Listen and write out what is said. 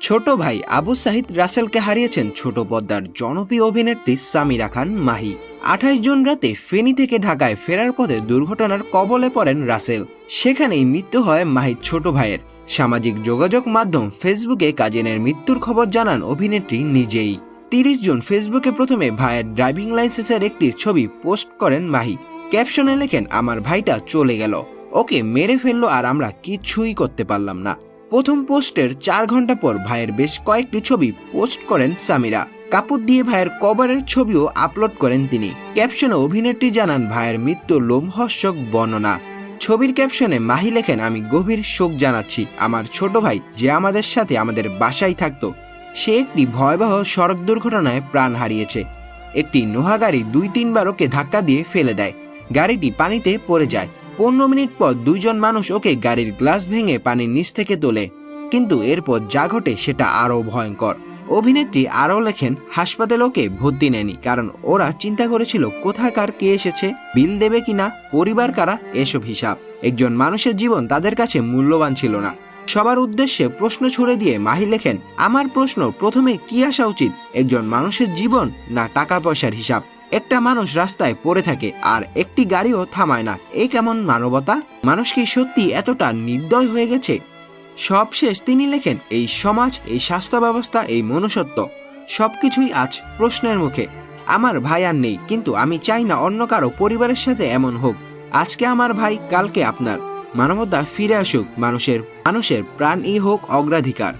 ছোট ভাই আবু সাহিদ রাসেলকে হারিয়েছেন ছোট পদ্মার জনপ্রিয় অভিনেত্রী সামিরা খান মাহি। আঠাশ জুন রাতে ফেনী থেকে ঢাকায় ফেরার পথে দুর্ঘটনার কবলে পড়েন রাসেল। সেখানেই মৃত্যু হয় মাহির ছোট ভাইয়ের। সামাজিক যোগাযোগ মাধ্যম ফেসবুকে কাজিনের মৃত্যুর খবর জানান অভিনেত্রী নিজেই। তিরিশ জুন ফেসবুকে প্রথমে ভাইয়ের ড্রাইভিং লাইসেন্সের একটি ছবি পোস্ট করেন মাহি। ক্যাপশনে লেখেন, আমার ভাইটা চলে গেল। ওকে মেরে ফেলল আর আমরা কিছুই করতে পারলাম না। প্রথম পোস্টের চার ঘণ্টা পর ভাইয়ের বেশ কয়েকটি ছবি পোস্ট করেন সামিরা। কাপড় দিয়ে ভাইয়ের কভারের ছবিও আপলোড করেন তিনি। ক্যাপশনে অভিনেত্রী জানান, ভাইয়ের মৃত্যু লোমহর্ষক বর্ণনা। ছবির ক্যাপশনে মাহি লেখেন, আমি গভীর শোক জানাচ্ছি। আমার ছোট ভাই যে আমাদের সাথে আমাদের বাসায় থাকতো, সে একটি ভয়াবহ সড়ক দুর্ঘটনায় প্রাণ হারিয়েছে। একটি নোহা গাড়ি দুই তিনবার ওকে ধাক্কা দিয়ে ফেলে দেয়। গাড়িটি পানিতে পড়ে যায়। পনেরো মিনিট পর দুইজন মানুষ ওকে গাড়ির গ্লাস ভেঙে পানির নিচ থেকে তোলে। কিন্তু এরপর যা ঘটে সেটা আরও ভয়ঙ্কর। অভিনেত্রী আরও লেখেন, হাসপাতালে ওকে ভর্তি নেয়নি কারণ ওরা চিন্তা করেছিল, কোথাকার কে এসেছে, বিল দেবে কিনা, পরিবার কারা, এসব হিসাব। একজন মানুষের জীবন তাদের কাছে মূল্যবান ছিল না। সবার উদ্দেশ্যে প্রশ্ন ছুড়ে দিয়ে মাহি লেখেন, আমার প্রশ্ন, প্রথমে কি আসা উচিত, একজন মানুষের জীবন না টাকা পয়সার হিসাব? একটা মানুষ রাস্তায় পড়ে থাকে আর একটি গাড়িও থামায় না। এই কেমন মানবতা? মানুষ কি সত্যি এতটা নির্দয় হয়ে গেছে? সবশেষ তিনি লেখেন, এই সমাজ, এই স্বাস্থ্য ব্যবস্থা এই মনুষ্যত্ব, সবকিছুই আজ প্রশ্নের মুখে। আমার ভাই আর নেই, কিন্তু আমি চাই না অন্য কারও পরিবারের সাথে এমন হোক। আজকে আমার ভাই, কালকে আপনার। মানবতা ফিরে আসুক, মানুষের মানুষের প্রাণই হোক অগ্রাধিকার।